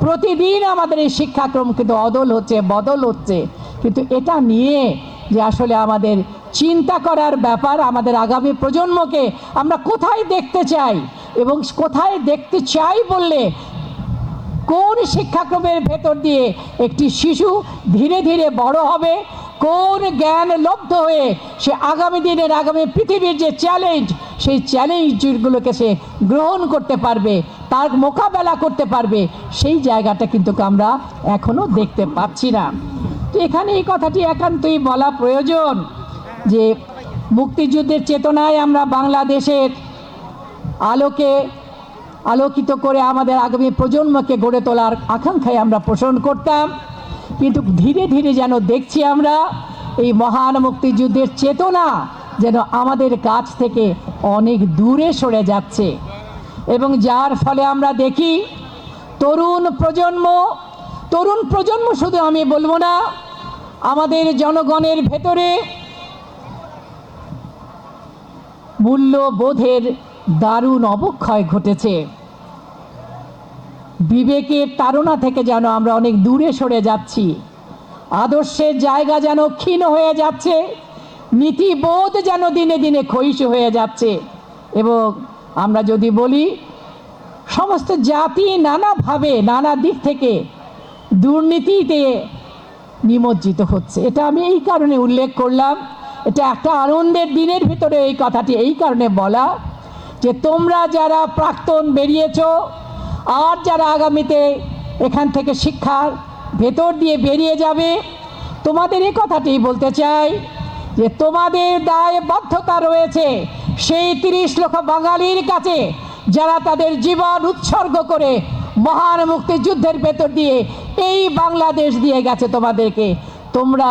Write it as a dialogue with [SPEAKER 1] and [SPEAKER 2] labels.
[SPEAKER 1] প্রতিদিন আমাদের এই শিক্ষাক্রম কিন্তু অদল হচ্ছে, বদল হচ্ছে। কিন্তু এটা নিয়ে যে আসলে আমাদের চিন্তা করার ব্যাপার আমাদের আগামী প্রজন্মকে আমরা কোথায় দেখতে চাই এবং কোথায় দেখতে চাই বললে কোন শিক্ষাক্রমের ভেতর দিয়ে একটি শিশু ধীরে ধীরে বড় হবে কোন জ্ঞান লব্ধ হয়ে সে আগামী দিনের, আগামী পৃথিবীর যে চ্যালেঞ্জ সেই চ্যালেঞ্জগুলোকে সে গ্রহণ করতে পারবে, তার মোকাবেলা করতে পারবে, সেই জায়গাটা কিন্তু আমরা এখনও দেখতে পাচ্ছি না। তো এখানে এই কথাটি একান্তই বলা প্রয়োজন যে মুক্তিযুদ্ধের চেতনায় আমরা বাংলাদেশের আলোকে আলোকিত করে আমাদের আগামী প্রজন্মকে গড়ে তোলার আকাঙ্ক্ষায় আমরা পোষণ করতাম। কিন্তু ধীরে ধীরে যেন দেখছি আমরা, এই মহান মুক্তিযুদ্ধের চেতনা যেন আমাদের কাছ থেকে অনেক দূরে সরে যাচ্ছে। এবং যার ফলে আমরা দেখি, তরুণ প্রজন্ম তরুণ প্রজন্ম শুধু আমি বলব না, আমাদের জনগণের ভেতরে মূল্যবোধের দারুণ অবক্ষয় ঘটেছে। বিবেকের তাড়না থেকে যেন আমরা অনেক দূরে সরে যাচ্ছি। আদর্শের জায়গা যেন ক্ষীণ হয়ে যাচ্ছে, নীতিবোধ যেন দিনে দিনে ক্ষয়িষ্ণু হয়ে যাচ্ছে এবং আমরা যদি বলি, সমস্ত জাতি নানাভাবে নানা দিক থেকে দুর্নীতিতে নিমজ্জিত হচ্ছে। এটা আমি এই কারণে উল্লেখ করলাম, এটা একটা আনন্দের দিনের ভিতরে এই কথাটি এই কারণে বলা যে তোমরা যারা প্রাক্তন বেরিয়েছো আর যারা আগামীতে এখান থেকে শিক্ষার ভেতর দিয়ে বেরিয়ে যাবে, তোমাদের এই কথাটি বলতে চাই যে তোমাদের দায়বদ্ধতা রয়েছে সেই তিরিশ লক্ষ বাঙালির কাছে যারা তাদের জীবন উৎসর্গ করে মহান মুক্তিযুদ্ধের ভেতর দিয়ে এই বাংলাদেশ দিয়ে গেছে তোমাদেরকে। তোমরা